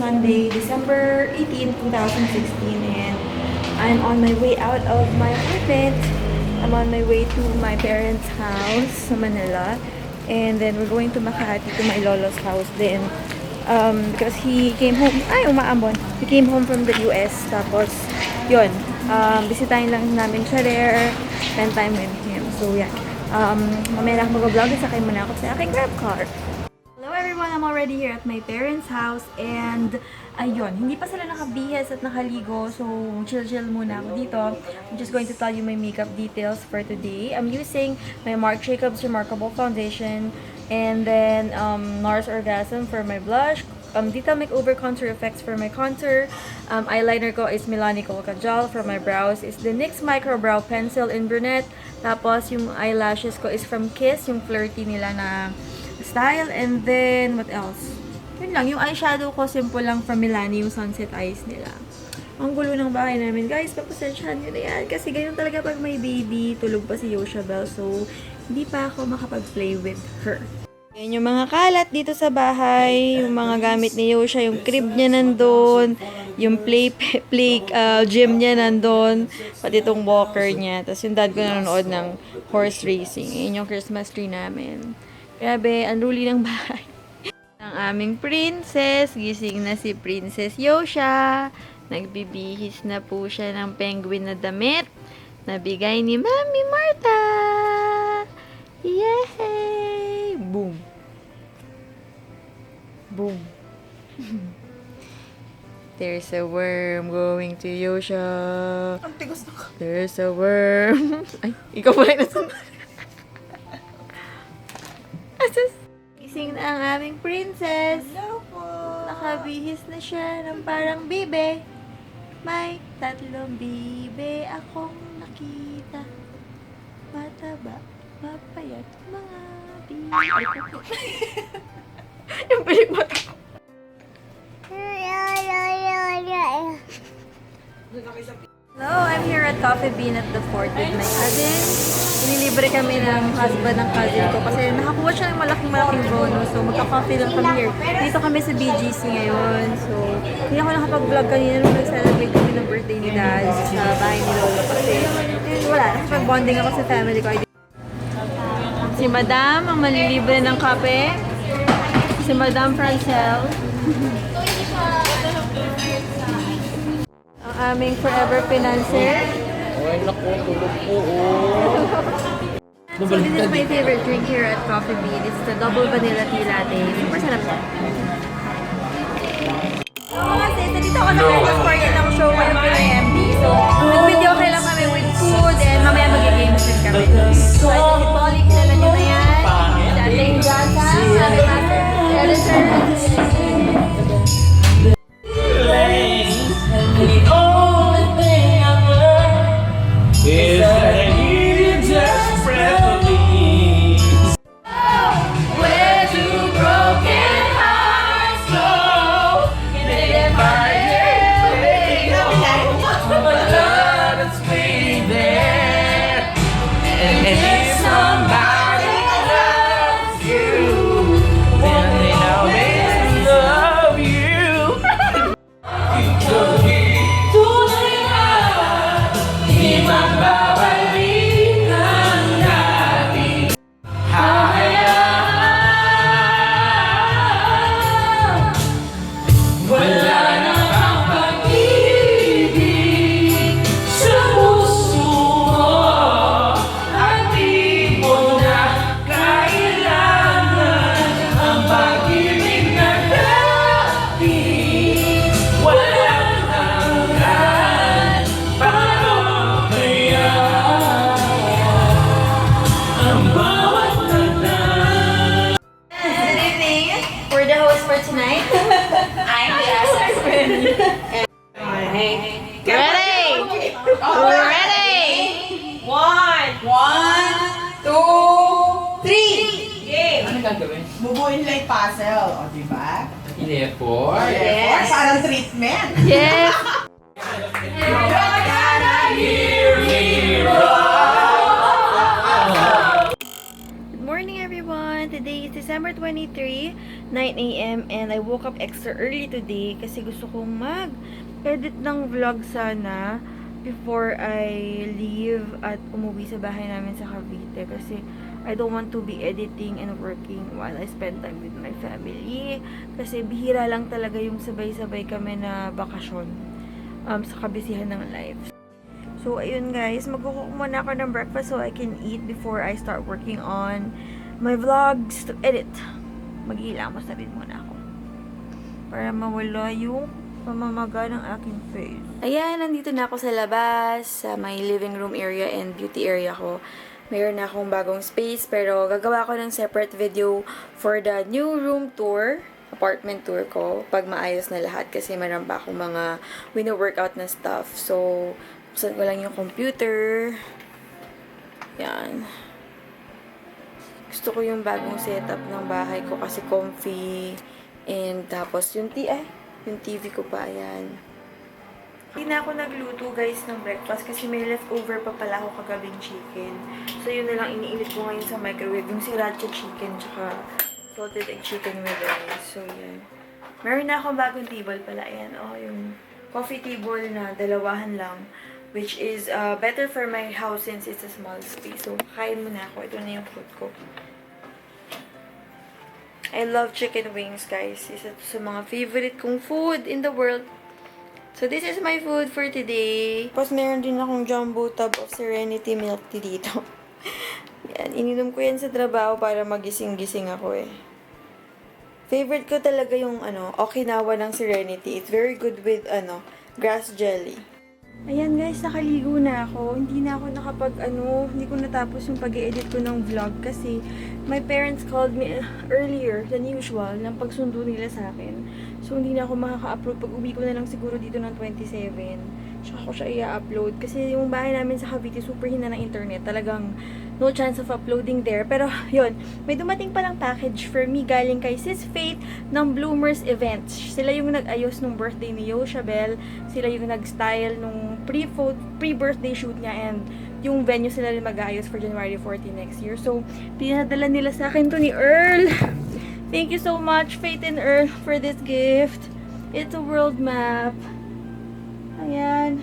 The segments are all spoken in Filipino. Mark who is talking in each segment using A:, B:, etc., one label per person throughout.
A: Sunday, December 18, 2016, and I'm on my way out of my apartment. I'm on my way to my parents' house sa Manila. And then we're going to Makati to my lolo's house then. Um, because he came home, ay umaambon. He came home from the US. Tapos, yun, um, bisitahin lang namin siya there. Spend time with him. So, yeah. Um, mamaya lang mag-vlog. Sakay muna ako sa aking grab car. Already here at my parents' house and ayun, hindi pa sila nakabihis at nakaligo so chill-chill muna ako dito. I'm just going to tell you my makeup details for today. I'm using my Marc Jacobs Remarkable Foundation and then um, NARS Orgasm for my blush. Um, Detail Makeover Contour Effects for my contour. Um, eyeliner ko is Milani Kohl Kajal. For my brows is the NYX Micro Brow Pencil in Brunette. Tapos yung eyelashes ko is from Kiss, yung flirty nila na style. And then, what else? Yun lang, yung eyeshadow ko, simple lang from Milani, yung sunset eyes nila. Ang gulo ng bahay namin. Guys, papasensyahan nyo na yan. Kasi ganyan talaga pag may baby, tulog pa si Yosha Bell. So, hindi pa ako makapag-play with her. Yan yung mga kalat dito sa bahay, yung mga gamit ni Yosha, yung crib niya nandun, yung play, play uh, gym niya nandun, pati itong walker niya. Tapos yung dad ko nanonood ng horse racing. Yan yung Christmas tree namin. Grabe, ang ruli ng bahay. Ang aming princess, gising na si Princess Yosha. Nagbibihis na po siya ng penguin na damit. Nabigay ni Mami Marta. Yay! Boom. Boom. There's a worm going to Yosha.
B: Ang tigos na
A: There's a worm. Ay, ikaw pala yung nasunod. Gising na ang aming princess.
B: Hello po.
A: Nakabihis na siya ng parang bibe. May tatlong bibe akong nakita. Mataba, mapayat, mga bibe. Yung pilik mata ko. Hello, I'm here at Coffee Bean at the fort with my cousin. Inilibre kami ng husband ng cousin ko kasi nakakuha siya ng malaking-malaking bonus. So, magka-coffee lang kami here. Dito kami sa BGC ngayon. So, hindi ako nakapag-vlog kanina nung nag-celebrate kami ng birthday ni Dad sa bahay ni Lolo. Kasi, wala. Nakapag-bonding ako sa family ko. Si Madam, ang malilibre ng kape. Si Madam Francel. ang aming forever financer.
C: Tulog po.
A: So this is my favorite drink here at Coffee Bean. It's the double vanilla tea latte. Super sarap siya. Oo kasi, nandito ako Vegas for yun ang show ngayon kay MD. So, nag-video kayo lang kami with food and mamaya mag-games din kami. So, ito si Polly, kilala niyo na yan. Si Ating Jasa, sa aming master editor. Good morning everyone! Today is December 23, 9 a.m. and I woke up extra early today kasi gusto kong mag-edit ng vlog sana before I leave at umuwi sa bahay namin sa Cavite kasi I don't want to be editing and working while I spend time with my family kasi bihira lang talaga yung sabay-sabay kami na bakasyon um, sa kabisihan ng life. So, ayun guys, magkukuha muna ako ng breakfast so I can eat before I start working on my vlogs to edit. Mag-iilamos na rin muna ako. Para mawala yung pamamaga ng aking face. Ayan, nandito na ako sa labas, sa my living room area and beauty area ko. Mayroon na akong bagong space, pero gagawa ko ng separate video for the new room tour apartment tour ko pag maayos na lahat kasi meron pa akong mga wino-workout na stuff. So, buksan ko lang yung computer. Yan. Gusto ko yung bagong setup ng bahay ko kasi comfy. And tapos yung, t ay, yung TV ko pa, ayan. Hindi na ako nagluto guys ng breakfast kasi may leftover pa pala ako kagabing chicken. So yun na lang iniinit ko ngayon sa microwave. Yung sriracha chicken tsaka salted egg chicken with rice. So yan. Meron na akong bagong table pala. Ayan, oh, yung coffee table na dalawahan lang. Which is uh, better for my house since it's a small space. So, kain muna ako. Ito na yung food ko. I love chicken wings, guys. Isa to sa mga favorite kong food in the world. So, this is my food for today. Tapos, meron din akong jumbo tub of Serenity milk tea dito. yan, ininom ko yan sa trabaho para magising-gising ako eh. Favorite ko talaga yung ano, Okinawa ng Serenity. It's very good with ano, grass jelly. Ayan guys, nakaligo na ako. Hindi na ako nakapag ano, hindi ko natapos yung pag edit ko ng vlog kasi my parents called me earlier than usual ng pagsundo nila sa akin. So hindi na ako makaka-upload. Pag uwi ko na lang siguro dito ng 27. Tsaka ko siya i-upload. Kasi yung bahay namin sa Cavite, super hina ng internet. Talagang no chance of uploading there. Pero, yun, may dumating palang package for me galing kay Sis Faith ng Bloomers Events. Sila yung nag-ayos nung birthday ni Yoshabel. Sila yung nag-style nung pre-birthday shoot niya and yung venue sila rin mag-aayos for January 14 next year. So, pinadala nila sa akin to ni Earl. Thank you so much, Faith and Earl, for this gift. It's a world map. Ayan.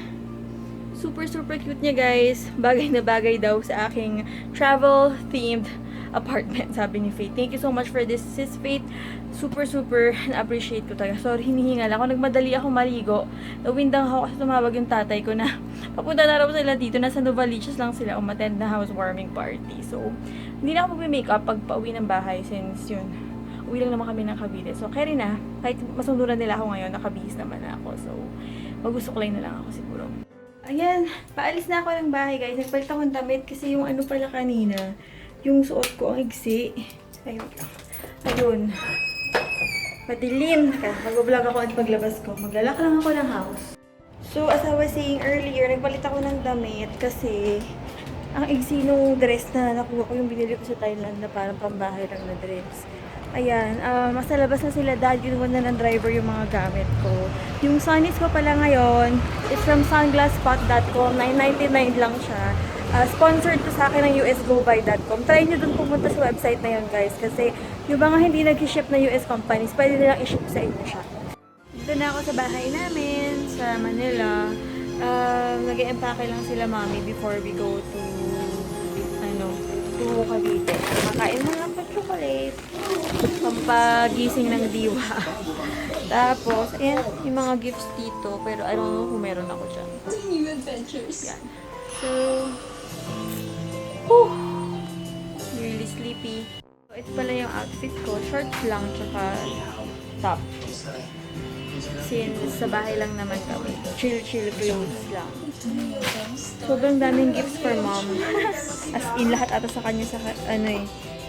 A: Super, super cute niya, guys. Bagay na bagay daw sa aking travel-themed apartment, sabi ni Faith. Thank you so much for this, sis Faith. Super, super na-appreciate ko talaga. Sorry, hinihingal ako. Nagmadali ako maligo. Nawindang ako kasi tumawag yung tatay ko na papunta na raw sila dito. Nasa Novaliches lang sila umattend na housewarming party. So, hindi na ako mag-makeup pag pauwi ng bahay since yun, uwi lang naman kami ng Cavite. So, carry na. Kahit masunduran nila ako ngayon, nakabihis naman na ako. So, magustuklay na lang ako siguro. Ayan, paalis na ako ng bahay guys. Nagpalit akong damit kasi yung ano pala kanina, yung suot ko ang igsi. Ay, wait lang. Ayun. Madilim. Mag-vlog ako at paglabas ko. Maglalak lang ako ng house. So, as I was saying earlier, nagpalit ako ng damit kasi ang igsi nung dress na nakuha ko yung binili ko sa Thailand na parang pambahay lang na dress. Ayan, ah, nasa labas na sila dahil ginawa na ng driver yung mga gamit ko. Yung sunnies ko pala ngayon, it's from sunglasspot.com, 9.99 lang siya. Ah, sponsored to sa akin ng usgobuy.com. Try nyo dun pumunta sa website na yun guys kasi yung mga hindi nag-ship na US companies, pwede nilang i-ship sa inyo siya. Dito na ako sa bahay namin, sa Manila. Um, nag-empake lang sila mami before we go to, ano, to Cavite. Makain mo lang pa chocolate. Pampagising ng diwa. Tapos, ayan, yung mga gifts dito. Pero I don't know kung meron ako dyan.
C: New adventures.
A: Yan. So, whew, really sleepy. So, ito pala yung outfit ko. Shorts lang, tsaka top. Since sa bahay lang naman kami. Chill-chill clothes lang. Sobrang daming gifts for mom. As in, lahat ata sa kanya sa, ano eh.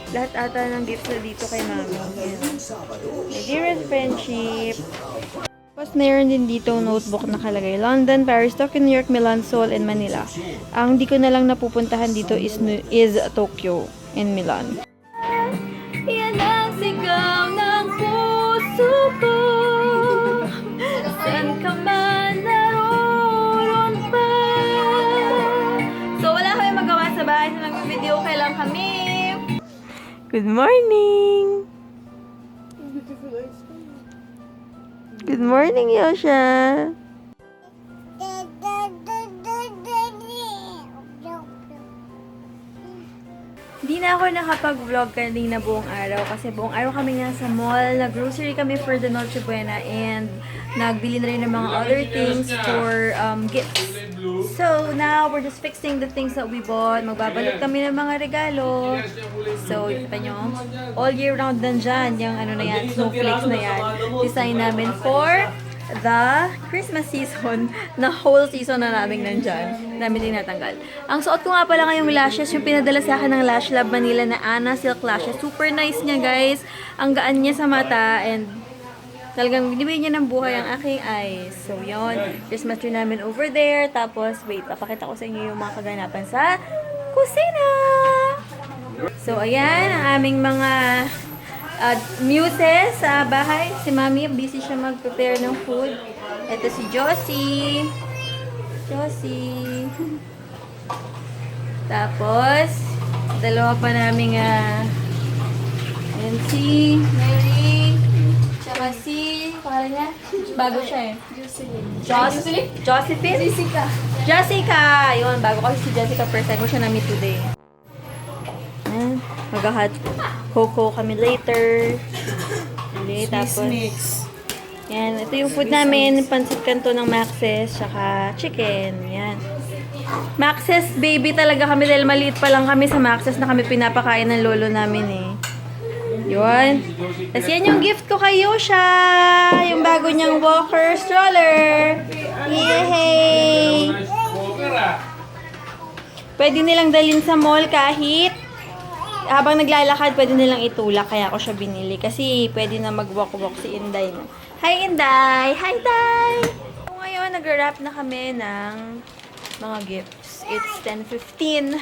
A: Lahat ata ng gifts na dito kay mami. Yan. My dearest friendship. Tapos mayroon din dito notebook nakalagay. London, Paris, Tokyo, New York, Milan, Seoul, and Manila. Ang di ko na lang napupuntahan dito is, is Tokyo and Milan. Good morning! Good morning, Yosha! Na ako nakapag-vlog kanina buong araw kasi buong araw kami nga sa mall. Nag-grocery kami for the Noche Buena and nagbili na rin ng mga other things for um, gifts. So, now, we're just fixing the things that we bought. Magbabalot kami ng mga regalo. So, kita nyo, all year round nandyan, yung ano na yan, snowflakes na yan. Design namin for the Christmas season na whole season na namin nandyan. Namin tinatanggal. Ang suot ko nga pala ngayong lashes, yung pinadala sa akin ng Lash Lab Manila na Anna Silk Lashes. Super nice niya, guys. Ang gaan niya sa mata and talagang binibigyan niya ng buhay ang aking eyes. So, yon Christmas tree namin over there. Tapos, wait, papakita ko sa inyo yung mga kaganapan sa kusina. So, ayan, ang aming mga uh, muses sa bahay. Si Mami, busy siya mag-prepare ng food. Ito si Josie. Josie. Tapos, dalawa pa naming uh, ayan si Mary. Tsaka si, pangalan niya? Bago siya eh. Jocelyn. Josephine? Jessica. Jessica! Yun, bago kasi si Jessica. First time ko siya na-meet today. Ayan. Mag-hot cocoa kami later. Hindi, tapos... Yan, ito yung food namin. Pansit kanto ng Maxes, tsaka chicken. Yan. Maxes baby talaga kami dahil maliit pa lang kami sa Maxes na kami pinapakain ng lolo namin eh. Yun. Tapos yan yung gift ko kay Yosha. Yung bago niyang walker stroller. Yay! Pwede nilang dalhin sa mall kahit habang naglalakad, pwede nilang itulak. Kaya ako siya binili. Kasi pwede na mag-walk-walk si Inday. No? Hi, Inday! Hi, Day! So, ngayon, nag-wrap na kami ng mga gifts. It's 10.15.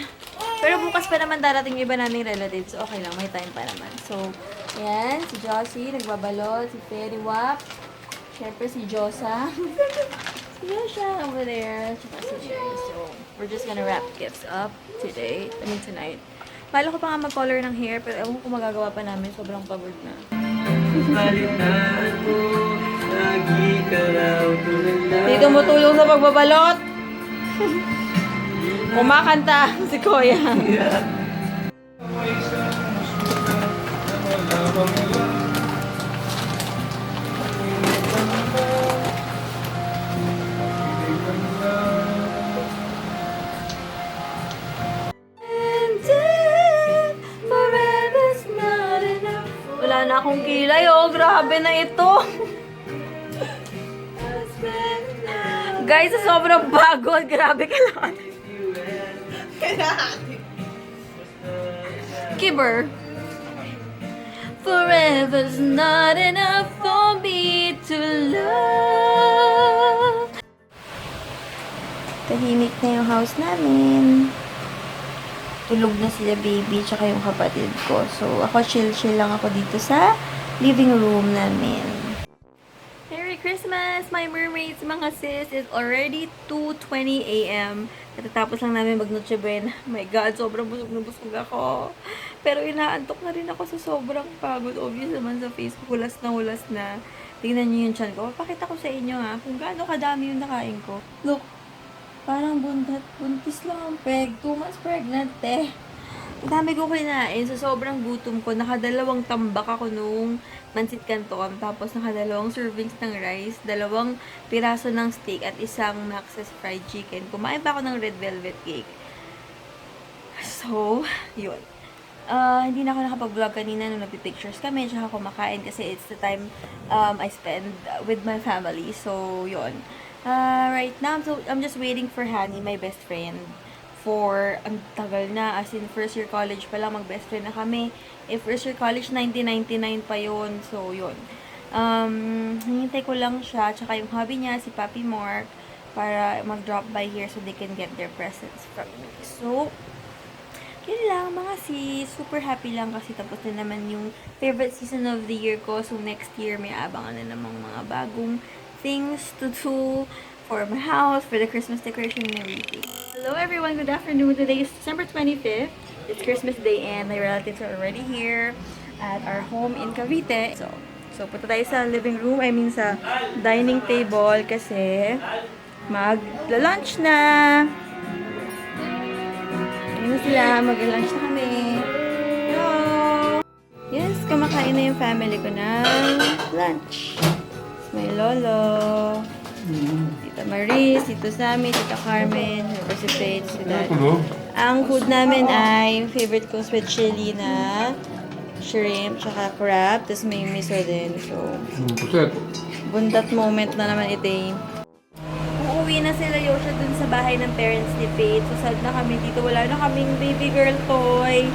A: Pero bukas pa naman darating iba naming relatives. Okay lang. May time pa naman. So, yan. Si Josie, nagbabalot. Si Fairy Wap. Siyempre, si Josa. si Josha over there. Si Sherry. So, we're just gonna wrap gifts up today. I mean, tonight. Kala ko pa nga mag-color ng hair, pero ewan ko magagawa pa namin. Sobrang pagod na.
C: Palitan mo,
A: tumutulong sa pagbabalot. Kumakanta si Kuya. Grabe na ito. Guys, sa sobrang bago. Grabe ka lang. Kibber. Forever's not enough for me to love. Tahimik na yung house namin. Tulog na sila baby tsaka yung kapatid ko. So, ako chill-chill lang ako dito sa living room namin. Merry Christmas, my mermaids, mga sis. It's already 2.20 a.m. Katatapos lang namin mag Noche Buena. My God, sobrang busog na busog ako. Pero inaantok na rin ako sa sobrang pagod. Obvious naman sa Facebook, hulas na hulas na. Tingnan niyo yung chan ko. Pakita ko sa inyo ha, kung gaano kadami yung nakain ko. Look, parang buntat, buntis lang ang peg. Two months pregnant eh. Dami ko kinain. Sa sobrang gutom ko, nakadalawang tambak ako nung mansit canton. Tapos nakadalawang servings ng rice, dalawang piraso ng steak, at isang Max's fried chicken. Kumain pa ako ng red velvet cake. So, yun. Ah, hindi na ako nakapag-vlog kanina nung nagpi-pictures kami, tsaka kumakain kasi it's the time um, I spend with my family. So, yun. Uh, right now, so I'm just waiting for Hani, my best friend, for ang tagal na. As in, first year college pa lang, mag-best friend na kami. If first year college, 1999 pa yon So, yun. Um, hinintay ko lang siya, tsaka yung hobby niya, si Papi Mark, para mag-drop by here so they can get their presents from me. So, yun lang, mga sis. Super happy lang kasi tapos na naman yung favorite season of the year ko. So, next year, may abangan na namang mga bagong things to do for my house, for the Christmas decoration and everything. Hello everyone, good afternoon. Today is December 25th. It's Christmas Day and my relatives are already here at our home in Cavite. So, So, punta tayo sa living room, I mean sa dining table kasi mag-lunch na. Ayun na sila, mag-lunch na kami. Hello! Yes, kumakain na yung family ko ng lunch. May lolo, Tita Maris, Tito Sammy, Tita Carmen, reciprocate, si Dad. Ang food namin ay favorite kong sweet chili na shrimp, tsaka crab, tapos may miso din. So, bundat moment na naman ito eh. Uuwi na sila Yosha dun sa bahay ng parents ni Faith. So sad na kami dito. Wala na kaming baby girl toy.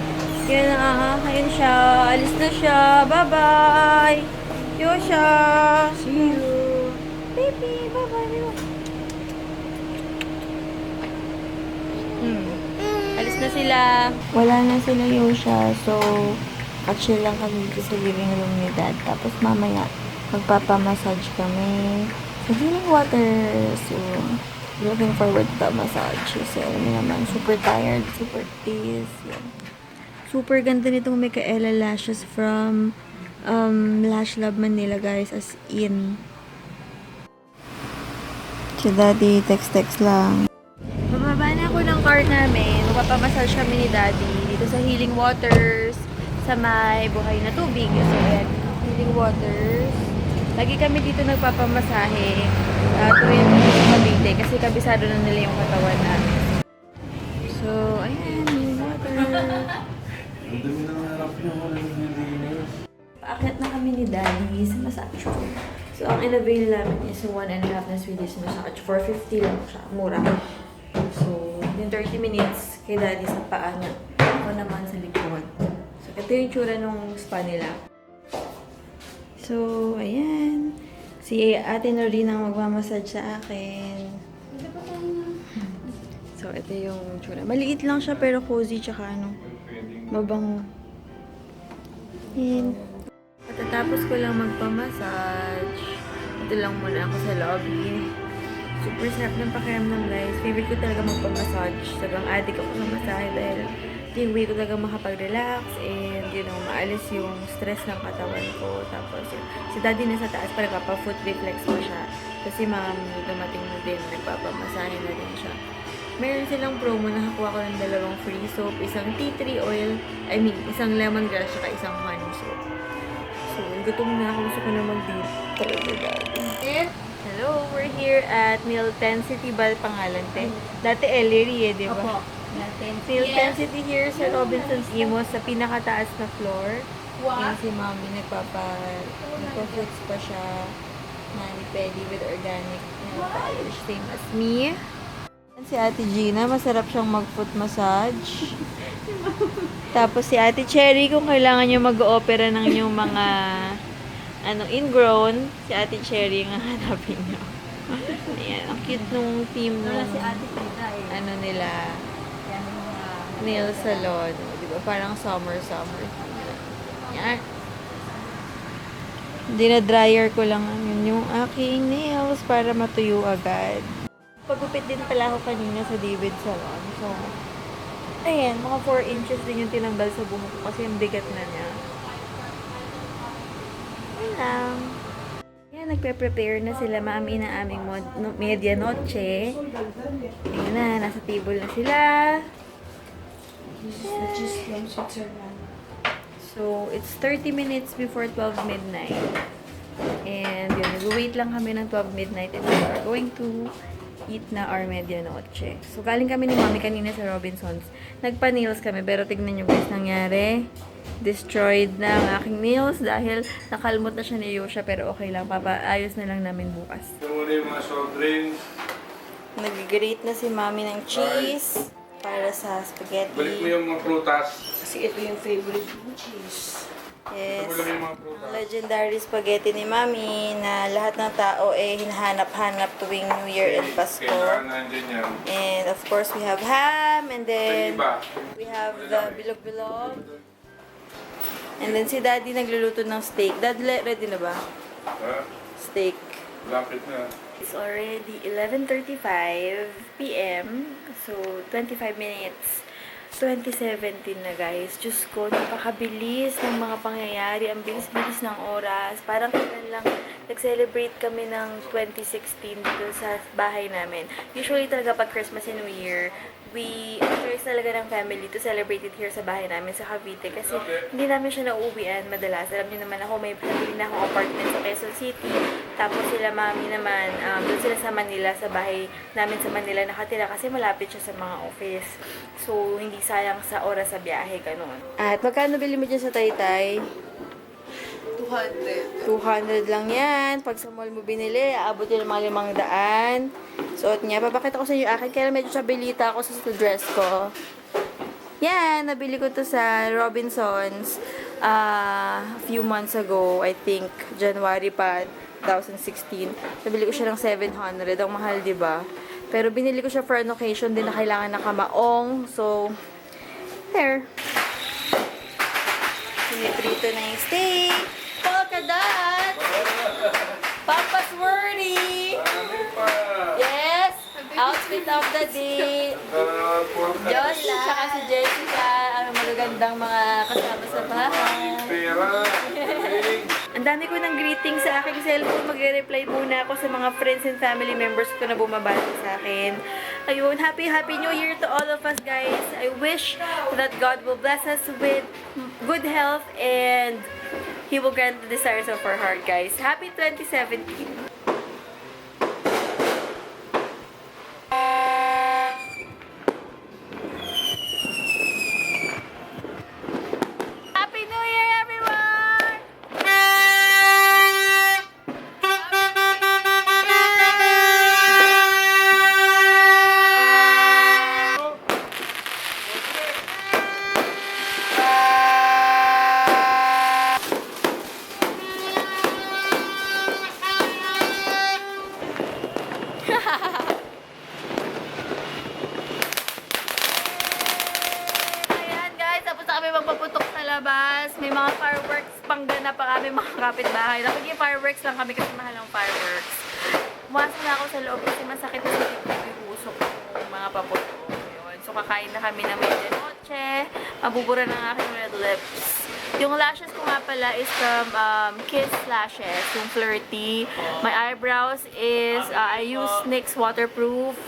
A: Kaya nakakakain siya. Alis na siya. Bye-bye! Yosha! See you! Baby! Bye-bye! Hmm. Alis na sila. Wala na sila Yosha. So, chill lang kami dito sa living room ni Dad. Tapos mamaya, magpapamassage kami sa healing water. So, looking forward to massage. Kasi alam naman, super tired, super. Yan. Super ganda nitong Micaela lashes from um, Lash Lab Manila, guys. As in. Si Daddy, text-text lang. Car namin. Magpapamassage kami ni Daddy dito sa Healing Waters sa may buhay na tubig. So, ayan, Healing Waters. Lagi kami dito nagpapamasahe uh, tuwing sa Cavite kasi kabisado na nila yung katawan namin. So, ayan, Healing Water. Paakyat na kami ni Daddy sa massage room. So, ang in-avail namin is one and a half na Swedish massage. 450 lang siya. Mura. So, yung 30 minutes kay Daddy sa paa niya. Ako naman sa likod. So, ito yung tsura nung spa nila. So, ayan. Si Ate Noreen ang magmamassage sa akin. So, ito yung tsura. Maliit lang siya pero cozy tsaka ano, mabango. Yan. Patatapos ko lang magpamassage. Ito lang muna ako sa lobby. Super sarap ng pakiramdam guys. Favorite ko talaga magpamassage. Sagang addict ako sa masahe dahil yung way ko talaga makapag-relax and you know, maalis yung stress ng katawan ko. Tapos yun, si daddy nasa taas para pa foot reflex pa siya. Kasi mami dumating na din, nagpapamasahe na din siya. Meron silang promo na nakuha ko ng dalawang free soap, isang tea tree oil, I mean, isang lemongrass, saka isang honey soap. So, gutom na ako. Gusto ko na mag-date. Talaga dati. Hello, we're here at Milton City ba pangalan, te? Dati Ellery eh, di ba? Milton City here sa Robinson's Imo sa pinakataas na floor. Yan si Mami nagpapa nagpa-fruits pa siya. Mani Pedi with organic nail polish. Same as me. Yan Si Ate Gina, masarap siyang mag-foot massage. Tapos si Ate Cherry, kung kailangan nyo mag-opera ng yung mga ano, ingrown, si Ate Cherry ang hanapin nyo. Ayan, ang cute nung team nung, si Ate ano nila, nail salon. Di ba? Parang summer-summer. Yan. Dinadryer ko lang yun yung aking nails para matuyo agad. Pagupit din pala ako kanina sa David Salon. So, ayan, mga 4 inches din yung tinanggal sa buhok ko kasi yung bigat na niya. Yun lang. Yan, nagpe-prepare na sila mami na aming media noche. Ayan na, nasa table na sila. So, it's 30 minutes before 12 midnight. And yun, nag-wait lang kami ng 12 midnight and we are going to eat na our medianoche. So, galing kami ni mami kanina sa Robinsons. Nagpa-nails kami, pero tignan nyo guys, nangyari. Destroyed na ang aking nails dahil nakalmot na siya ni Yosha, pero okay lang, papaayos na lang namin bukas.
D: Muna yung mga soft drinks.
A: Nag-grate na si mami ng cheese para sa spaghetti.
D: Balik mo yung mga prutas.
B: Kasi ito yung favorite mo, cheese.
A: Yes. Legendary spaghetti ni Mami na lahat ng tao eh hinahanap-hanap tuwing New Year and Pasko. And of course, we have ham and then we have the bilog-bilog. And then si Daddy nagluluto ng steak. Dad, ready na ba?
D: Ha?
A: Steak.
D: Lapit na.
A: It's already 11.35 p.m. So, 25 minutes 2017 na guys. Diyos ko, napakabilis ng mga pangyayari. Ang bilis-bilis ng oras. Parang kailan lang nag-celebrate kami ng 2016 dito sa bahay namin. Usually talaga pag Christmas and New Year, we choice talaga ng family to celebrate it here sa bahay namin sa Cavite kasi hindi namin siya nauuwian madalas. Alam niyo naman ako, may sarili na akong apartment sa Quezon City. Tapos sila mami naman, um, doon sila sa Manila, sa bahay namin sa Manila nakatira kasi malapit siya sa mga office. So, hindi sayang sa oras sa biyahe, ganun. At magkano bili mo dyan sa Taytay?
B: 200.
A: 200 lang yan. Pag sa mall mo binili, aabot yun ng mga limang daan. Suot niya. Papakita ko sa inyo akin. Kaya medyo sabilita ako sa dress ko. Yan, nabili ko to sa Robinsons uh, a few months ago. I think, January pa, 2016. Nabili ko siya ng 700. Ang mahal, di ba? Pero binili ko siya for an occasion din na kailangan nakamaong. So, there. Piniprito na yung steak.
D: Pa?
A: Yes! Outfit of the day.
D: Ah,
A: Josh, tsaka si Jessica. Ang magagandang mga kasama sa bahay. Ang dami ko ng greetings sa aking cellphone. Magre-reply muna ako sa mga friends and family members ko na bumabati sa akin. Ayun, happy, happy new year to all of us, guys. I wish that God will bless us with good health and He will grant the desires of our heart, guys. Happy 2017. So kakain na kami ng medianoche. Mabubura ng aking red lips. Yung lashes ko nga pala is from um, Kiss Lashes, yung flirty. My eyebrows is, uh, I use NYX waterproof.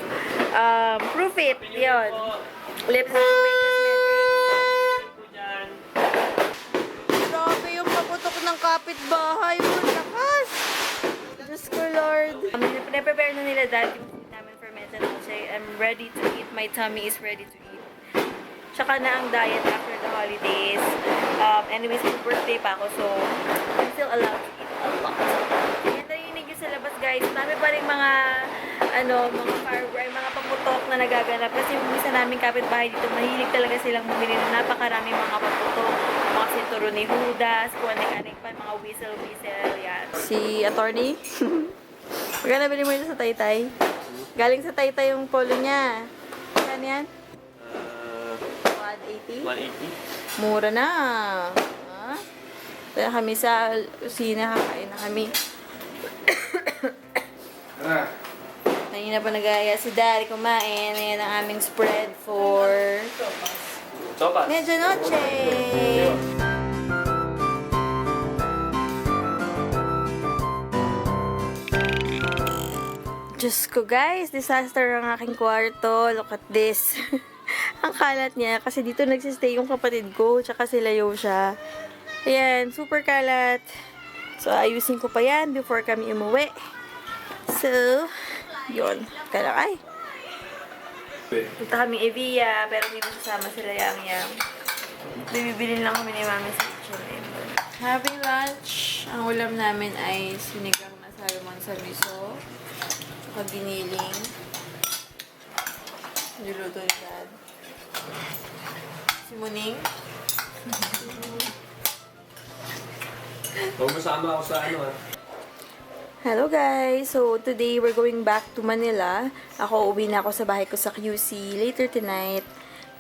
A: Um, proof it, yun. Lips. Grabe yung paputok ng kapitbahay mo. Lakas! Diyos ko, Lord. Um, Pinaprepare na nila dad I'm ready to eat. My tummy is ready to eat. Tsaka na ang diet after the holidays. Um, anyways, may birthday pa ako, so I'm still allowed to eat a lot. Yan narinig yun sa labas, guys. Dami pa rin mga, ano, mga firework, mga paputok na nagaganap. Kasi yung isa namin kapitbahay dito, mahilig talaga silang bumili ng napakaraming mga paputok. Mga sinturo ni Judas, kung anik-anik pa, mga whistle-whistle, yan. Si attorney? Magkano bili mo ito sa Taytay? Galing sa Taytay yung polo niya. Saan yan? 180?
C: 180.
A: Mura na. Ha? Kaya kami sa kusina, kakain na kami.
D: Ah,
A: Kanina pa nag-aya si Daddy kumain. Ayan ang aming spread for
C: Sopas.
A: Medianoche. Diyos ko guys, disaster ang aking kwarto. Look at this. ang kalat niya kasi dito nagsistay yung kapatid ko tsaka si Layo siya. Ayan, super kalat. So, ayusin ko pa yan before kami umuwi. So, yun. Kaya ay, Punta kami Evia, pero hindi nasasama sila Yang Yang. Bibili lang kami ni Mami sa H&M. Having lunch, ang ulam namin ay sinigang na salmon sa miso. Tsaka giniling. Niluto ni Dad. Si Muning.
C: Huwag masama ako sa ano ah.
A: Hello guys! So, today we're going back to Manila. Ako, uwi na ako sa bahay ko sa QC later tonight.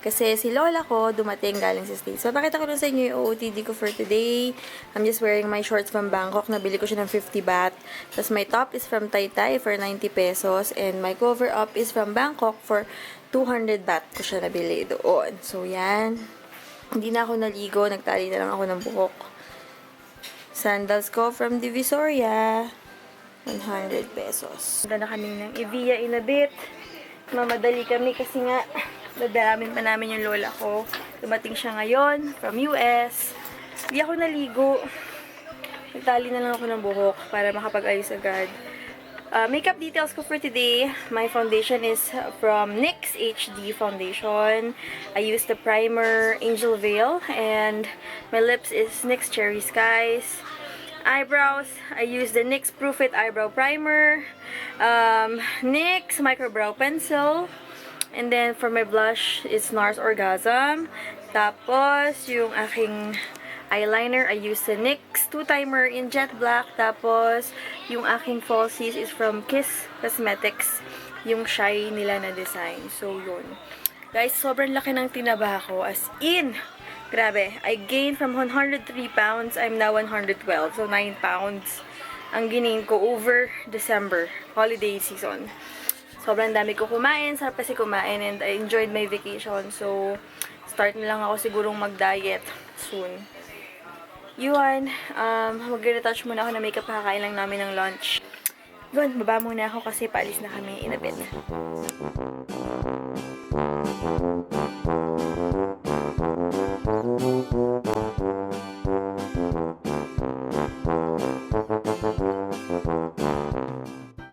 A: Kasi si lola ko dumating galing sa States. So, pakita ko lang sa inyo yung OOTD ko for today. I'm just wearing my shorts from Bangkok. Nabili ko siya ng 50 baht. Tapos my top is from Taytay for 90 pesos. And my cover up is from Bangkok for 200 baht ko siya nabili doon. So, yan. Hindi na ako naligo. Nagtali na lang ako ng buhok. Sandals ko from Divisoria. 100 pesos. Ganda na kami ng Evia in a bit. Mamadali kami kasi nga dadalamin pa namin yung lola ko. Dumating siya ngayon from US. Hindi ako naligo. Nagtali na lang ako ng buhok para makapag-ayos agad. Uh, makeup details ko for today. My foundation is from NYX HD Foundation. I used the primer Angel Veil and my lips is NYX Cherry Skies. Eyebrows, I use the NYX Proof It Eyebrow Primer. Um, NYX Micro Brow Pencil. And then for my blush, it's NARS Orgasm. Tapos, yung aking eyeliner, I use the NYX two-timer in jet black. Tapos, yung aking falsies is from Kiss Cosmetics. Yung shy nila na design. So, yun. Guys, sobrang laki ng tinaba ko. As in, grabe. I gained from 103 pounds, I'm now 112. So, 9 pounds ang ginain ko over December, holiday season sobrang dami ko kumain. Sarap kasi kumain and I enjoyed my vacation. So, start na lang ako sigurong mag-diet soon. Yun, um, mag-retouch muna ako ng makeup. Kakain lang namin ng lunch. Yun, baba muna ako kasi paalis na kami in a bit.